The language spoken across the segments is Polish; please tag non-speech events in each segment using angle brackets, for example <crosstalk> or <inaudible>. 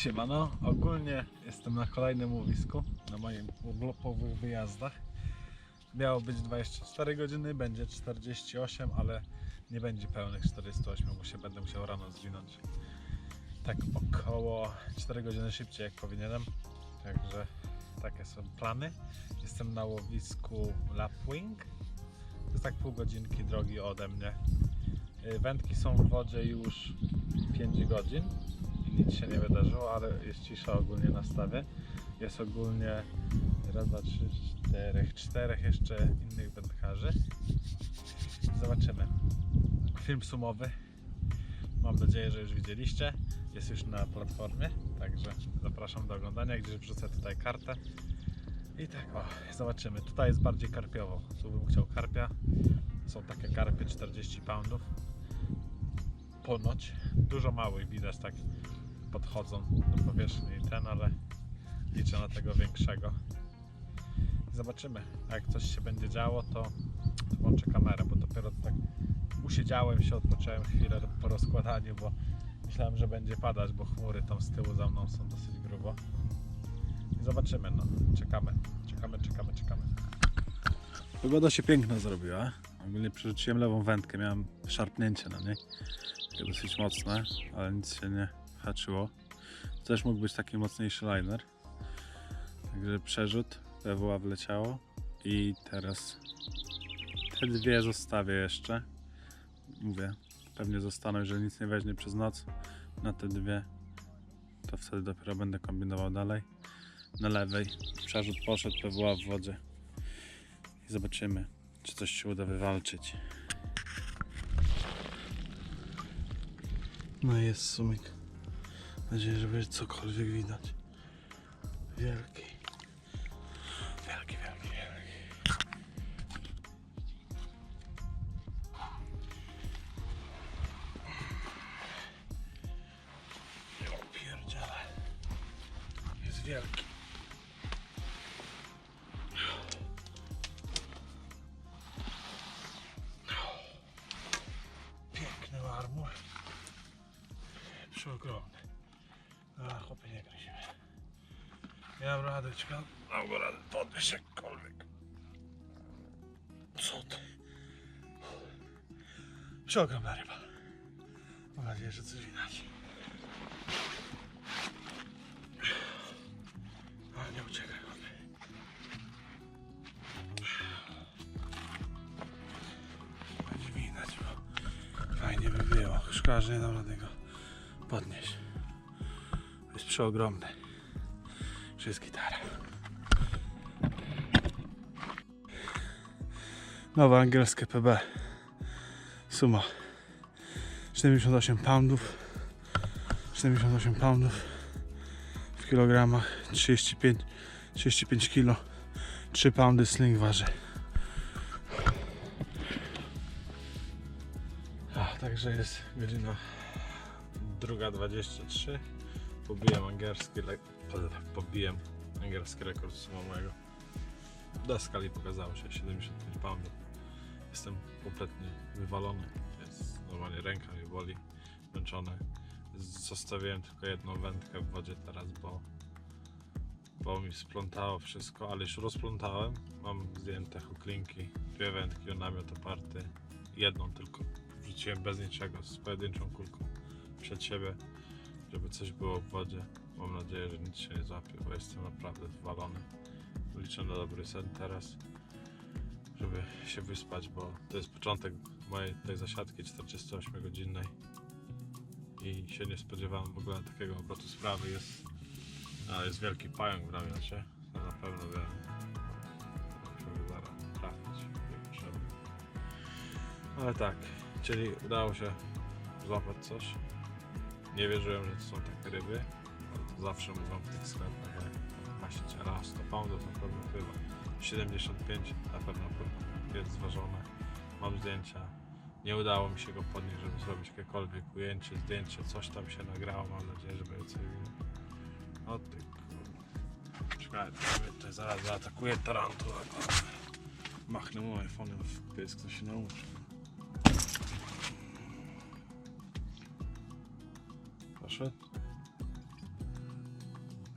Siemano, ogólnie jestem na kolejnym łowisku, na moim urlopowych wyjazdach. Miało być 24 godziny, będzie 48, ale nie będzie pełnych 48, bo się będę musiał rano zwinąć. Tak około 4 godziny szybciej jak powinienem. Także takie są plany. Jestem na łowisku Lapwing. To jest tak pół godzinki drogi ode mnie. Y, Wędki są w wodzie już 5 godzin nic się nie wydarzyło, ale jest cisza ogólnie na stawie. Jest ogólnie raz, dwa, trzy, czterech, czterech jeszcze innych wędkarzy. Zobaczymy. Film sumowy. Mam nadzieję, że już widzieliście. Jest już na platformie, także zapraszam do oglądania, gdzie wrzucę tutaj kartę. I tak, o, zobaczymy. Tutaj jest bardziej karpiowo. Tu bym chciał karpia. Są takie karpie 40 poundów. Ponoć. Dużo małych widać tak podchodzą do powierzchni ten, ale liczę na tego większego. Zobaczymy. A jak coś się będzie działo, to, włączę kamerę, bo dopiero tak usiedziałem się, odpocząłem chwilę po rozkładaniu, bo myślałem, że będzie padać, bo chmury tam z tyłu za mną są dosyć grubo. Zobaczymy, no. Czekamy, czekamy, czekamy, czekamy. Pogoda się piękna zrobiła. Ogólnie przerzuciłem lewą wędkę, miałem szarpnięcie na niej. Dosyć mocne, ale nic się nie haczyło. Też mógł być taki mocniejszy liner. Także przerzut, PWA wleciało i teraz te dwie zostawię jeszcze. Mówię, pewnie zostaną, jeżeli nic nie weźmie przez noc na te dwie, to wtedy dopiero będę kombinował dalej. Na lewej przerzut poszedł, PWA w wodzie i zobaczymy, czy coś się uda wywalczyć. No jest sumik. Nadzieję, że będzie cokolwiek widać. Wielki. Wielki, wielki, wielki. Ja pierdzielę. Jest wielki. Piękny marmur. Przeogromny. Nie grozimy. Ja mam radę, ciekawe. Mam go radę podnieść jakkolwiek. Co ty? Przeogromna ryba. Mam nadzieję, że coś widać. A nie uciekaj, chłopie. Będzie widać, bo fajnie by było. Szkoda, że nie dam rady go podnieść. Jest przeogromny. Że jest gitara. Nowe angielskie PB. Suma. 78 poundów. 78 poundów w kilogramach. 35, 35 kilo. 3 poundy sling waży. Także jest godzina druga 23. Pobiłem angielski, le- <laughs> po- pobiłem angielski rekord sumowego. Na skali pokazało się 75 poundów. Jestem kompletnie wywalony. Jest normalnie ręka mi boli, zmęczony. Zostawiłem tylko jedną wędkę w wodzie teraz, bo bo mi splątało wszystko, ale już rozplątałem. Mam zdjęte huklinki, dwie wędki namiot oparty. Jedną tylko wrzuciłem bez niczego, z pojedynczą kulką przed siebie, żeby coś było w wodzie. Mam nadzieję, że nic się nie złapie, bo jestem naprawdę wywalony. Liczę na dobry sen teraz, żeby się wyspać, bo to jest początek mojej tej zasiadki 48 godzinnej i się nie spodziewałem w ogóle takiego obrotu sprawy. Jest, a, jest wielki pająk w namiocie, to na pewno wiem. Zaraz trafić. Ale tak, czyli udało się złapać coś. Nie wierzyłem, że to są takie ryby. ale to zawsze mówią w tych sklepach, jak właściciela 100 poundów na pewno pływa. 75 na pewno. Jest zważone. Mam zdjęcia. Nie udało mi się go podnieść, żeby zrobić jakiekolwiek ujęcie, zdjęcie, coś tam się nagrało. Mam nadzieję, że będzie coś. O ty kurwa. Czekaj, tutaj zaraz zaatakuje tarantula. Machnę mu iPhone'em w pysk, to się nauczy.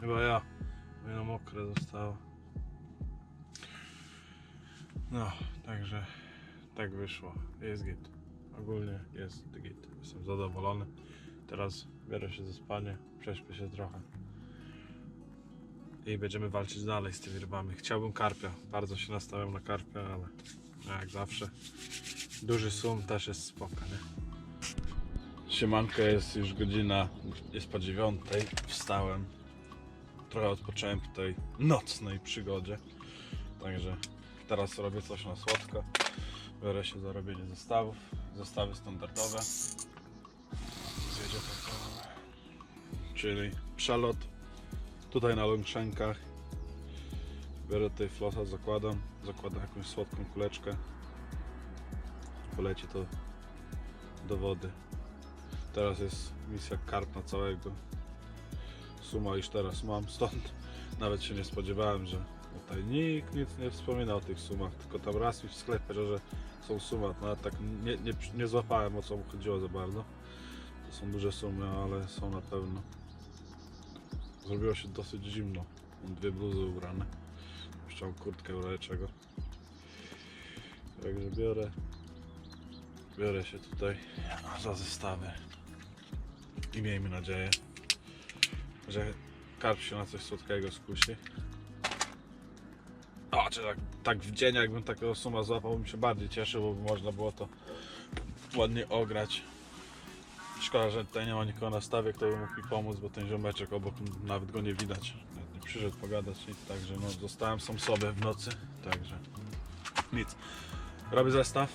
Chyba ja. Bo jedno mokre zostało. No, także tak wyszło. Jest git. Ogólnie jest git. Jestem zadowolony. Teraz biorę się ze spanie, prześpię się trochę. I będziemy walczyć dalej z tymi rybami. Chciałbym karpia. Bardzo się nastawiam na karpia, ale jak zawsze duży sum też jest spoko, nie? Siemanko, jest już godzina, jest po dziewiątej, wstałem. Trochę odpocząłem po tej nocnej przygodzie. Także teraz robię coś na słodko. Biorę się za robienie zestawów. Zestawy standardowe. Czyli przelot. Tutaj na longszenkach. Biorę tutaj flosa, zakładam. Zakładam jakąś słodką kuleczkę. Poleci to do wody. Teraz jest misja karp na całego. Suma już teraz mam, stąd nawet się nie spodziewałem, że tutaj nikt nic nie wspomina o tych sumach, tylko tam raz mi w sklepie, że, są sumy, no tak nie, nie, nie złapałem o co mu chodziło za bardzo. To są duże sumy, ale są na pewno. Zrobiło się dosyć zimno. Mam dwie bluzy ubrane. Jeszcze mam kurtkę w razie czego. Także biorę. Biorę się tutaj za zestawy. I miejmy nadzieję, że karp się na coś słodkiego skusi. O, czy tak, tak w dzień jakbym takiego suma złapał, bym się bardziej cieszył, bo można było to ładnie ograć. Szkoda, że tutaj nie ma nikogo na stawie, kto by mógł mi pomóc, bo ten ziomeczek obok nawet go nie widać. Nie przyszedł pogadać nic, także no zostałem sam sobie w nocy, także nic. Robię zestaw,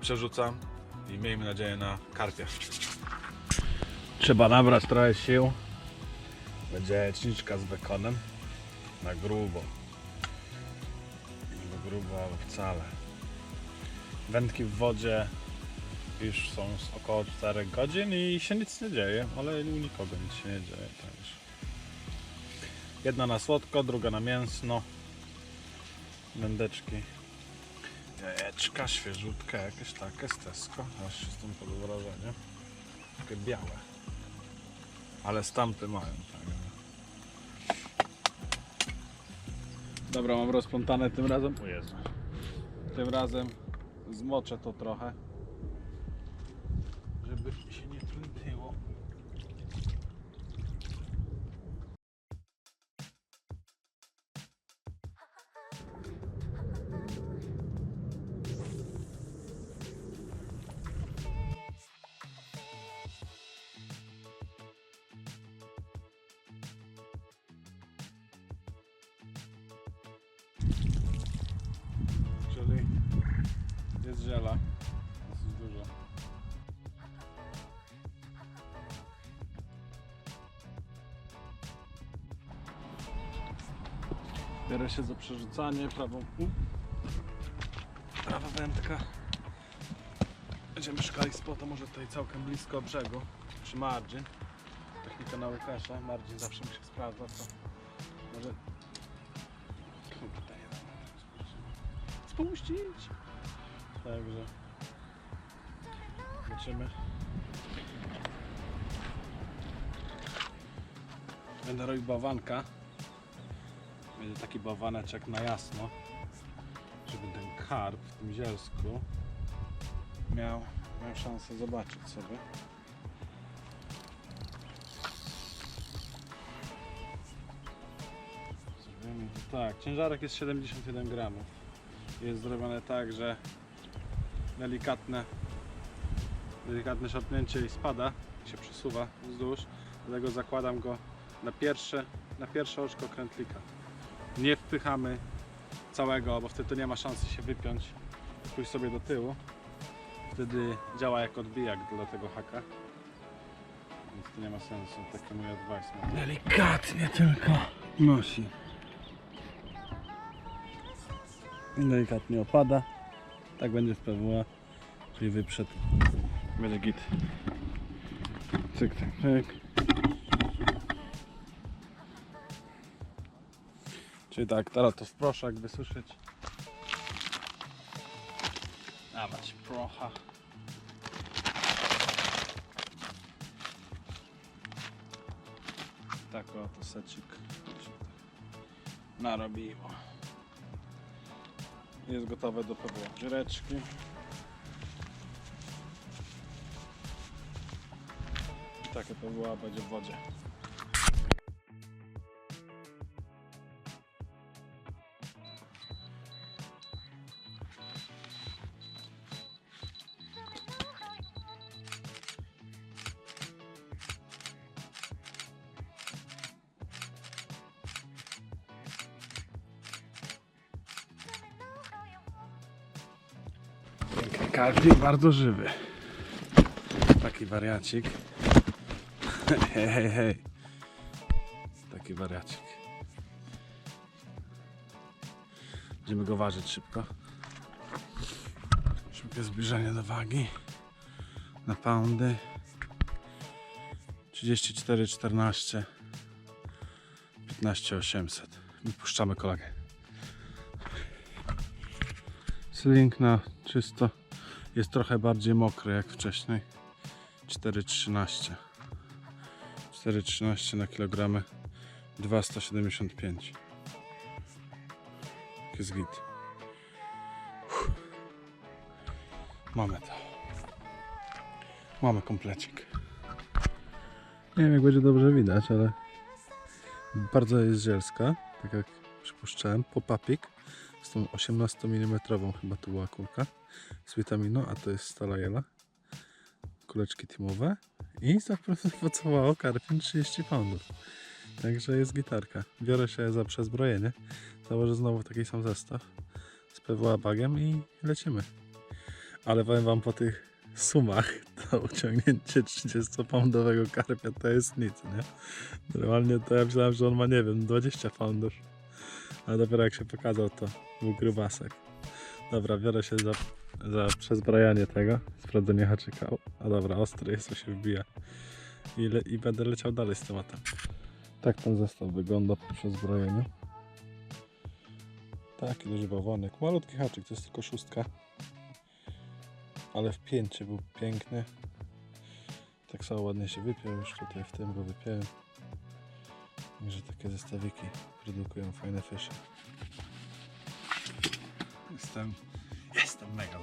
przerzucam i miejmy nadzieję na karpia. Trzeba nabrać trochę sił. Będzie jajeczniczka z bekonem. Na grubo. Na grubo, ale wcale. Wędki w wodzie już są około 4 godzin i się nic nie dzieje, ale u nikogo nic się nie dzieje. Także. Jedna na słodko, druga na mięsno. Wędeczki. Jajeczka, świeżutka, jakieś takie z Tesco. Aż się z tym pod wrażenie. Takie białe. Ale stampy mają, także. Dobra, mam rozplątane tym razem. O Jezu. Tym razem zmoczę to trochę. Żeby się Czyli jest ziela. Dosyć dużo. Biorę się za przerzucanie prawą. U. Prawa wędka. Będziemy szukali spota może tutaj całkiem blisko brzegu. Przy margin. Technika na Łukasza. Margin zawsze mi się sprawdza. To może... spuścić. Także zobaczymy. Będę robił bawanka. Będzie taki bawaneczek na jasno, żeby ten karp w tym zielsku miał, miał szansę zobaczyć sobie. Tak. Ciężarek jest 71 gramów jest zrobione tak, że delikatne delikatne szarpnięcie i spada się przesuwa wzdłuż. Dlatego zakładam go na pierwsze na pierwsze oczko krętlika. Nie wpychamy całego, bo wtedy nie ma szansy się wypiąć pójść sobie do tyłu. Wtedy działa jak odbijak dla tego haka. Więc to nie ma sensu taki mój advice delikatnie tylko. Nosi delikatnie opada. Tak będzie PWA, czyli wyprzedł. Będzie git. Cyk, cyk. Czyli tak, teraz to w proszek wysuszyć. Dawać procha. tak oto secik narobiło. Jest gotowe do PWA. Żyreczki. I takie PWA będzie w wodzie. Karpik, bardzo żywy. Taki wariacik. <laughs> Hej, hej, hej. Taki wariacik. Będziemy go ważyć szybko. Szybkie zbliżenie do wagi. Na poundy. 34, 14. 15 800. Wypuszczamy kolegę. Sling na czysto jest trochę bardziej mokry jak wcześniej. 4,13 4,13 na kilogramy. 2,175 jest git. Uff. Mamy to. Mamy komplecik. Nie wiem jak będzie dobrze widać, ale bardzo jest zielska, tak jak przypuszczałem, popapik z tą 18 mm chyba to była kulka z witaminą, a to jest stala jela kuleczki teamowe i zapracowało karpin 30 poundów. Także jest gitarka. Biorę się za przezbrojenie. Założę znowu taki sam zestaw z PWA bagiem i lecimy. Ale powiem wam po tych sumach to uciągnięcie 30 poundowego karpia to jest nic, nie? Normalnie to ja myślałem, że on ma, nie wiem, 20 poundów. Ale dopiero jak się pokazał, to był grubasek. Dobra, biorę się za, za przezbrajanie tego, sprawdzenie haczyka. A dobra, ostry jest, się wbija. I, le, I będę leciał dalej z tematem. Tak ten zestaw wygląda po przezbrojeniu. Taki duży bałwanek. Malutki haczyk, to jest tylko szóstka. Ale w pięcie był piękny. Tak samo ładnie się wypiął, już tutaj w tym go wypiąłem. Także takie zestawiki produkują fajne fisze. Jestem, jestem mega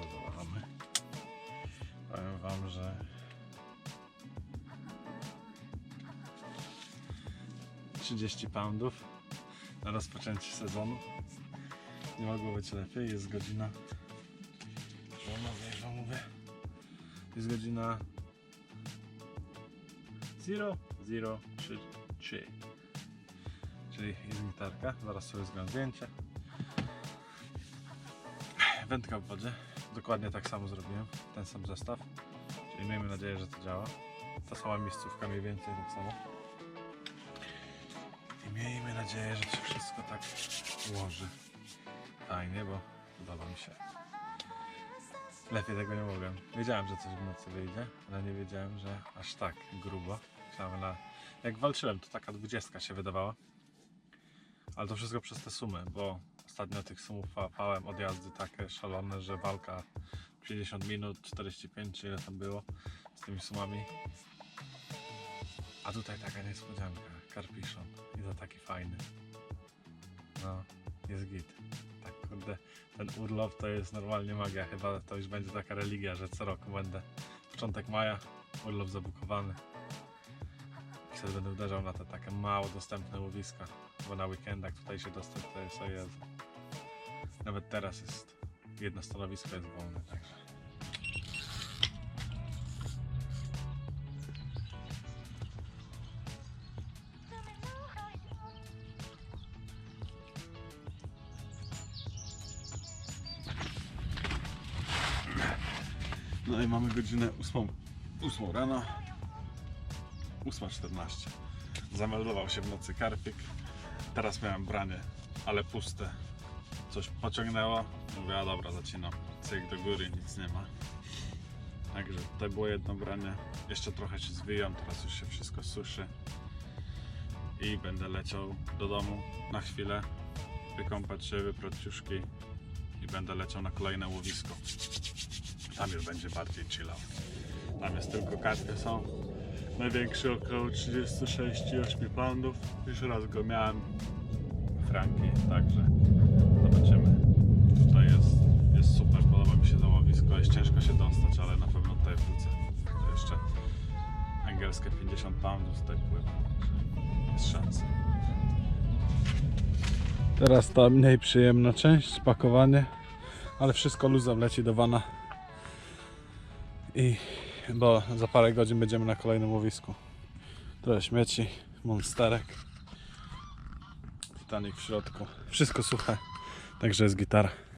30 poundów na rozpoczęcie sezonu. Nie mogło być lepiej. Jest godzina. Mówię, że mówię. Jest godzina 0033 czyli jest gitarka, zaraz sobie zgram zdjęcie. Wędka w wodzie, dokładnie tak samo zrobiłem, ten sam zestaw, czyli miejmy nadzieję, że to działa. Ta sama miejscówka mniej więcej tak samo. Miejmy nadzieję, że się wszystko tak ułoży fajnie, bo podoba mi się. Lepiej tego nie mogłem. Wiedziałem, że coś w nocy wyjdzie, ale nie wiedziałem, że aż tak grubo. Myślałem na... Jak walczyłem, to taka dwudziestka się wydawała. Ale to wszystko przez te sumy, bo ostatnio tych sumów łapałem odjazdy takie szalone, że walka 50 minut, 45 czy ile tam było z tymi sumami. A tutaj taka niespodzianka, karpiszon i to taki fajny. No, jest git. Tak kurde, ten urlop to jest normalnie magia, chyba to już będzie taka religia, że co roku będę początek maja, urlop zabukowany. I wtedy będę uderzał na te takie mało dostępne łowiska bo na weekendach tutaj się dostać to jest Jezu. Nawet teraz jest jedno stanowisko jest wolne, także. Godzinę 8, 8 rano. 8.14. Zameldował się w nocy karpik. Teraz miałem branie, ale puste. Coś pociągnęło. Mówię, a dobra, zaczynam. Cyk do góry, nic nie ma. Także to było jedno branie. Jeszcze trochę się zwijam, teraz już się wszystko suszy. I będę leciał do domu na chwilę. Wykąpać się, wyprać i będę leciał na kolejne łowisko. Tam już będzie bardziej chillał. Tam jest tylko karty są, Największy około 36,8 poundów. Już raz go miałem. Franki, także zobaczymy. Tutaj jest, jest super, podoba mi się to łowisko. Jest ciężko się dostać, ale na pewno tutaj wrócę. Jeszcze angielskie 50 poundów tutaj pływa, jest szansa. Teraz ta mniej przyjemna część, pakowanie, ale wszystko luzem leci do wana. I bo za parę godzin będziemy na kolejnym łowisku. Trochę śmieci, monsterek. Titanic w środku. Wszystko suche, także jest gitara.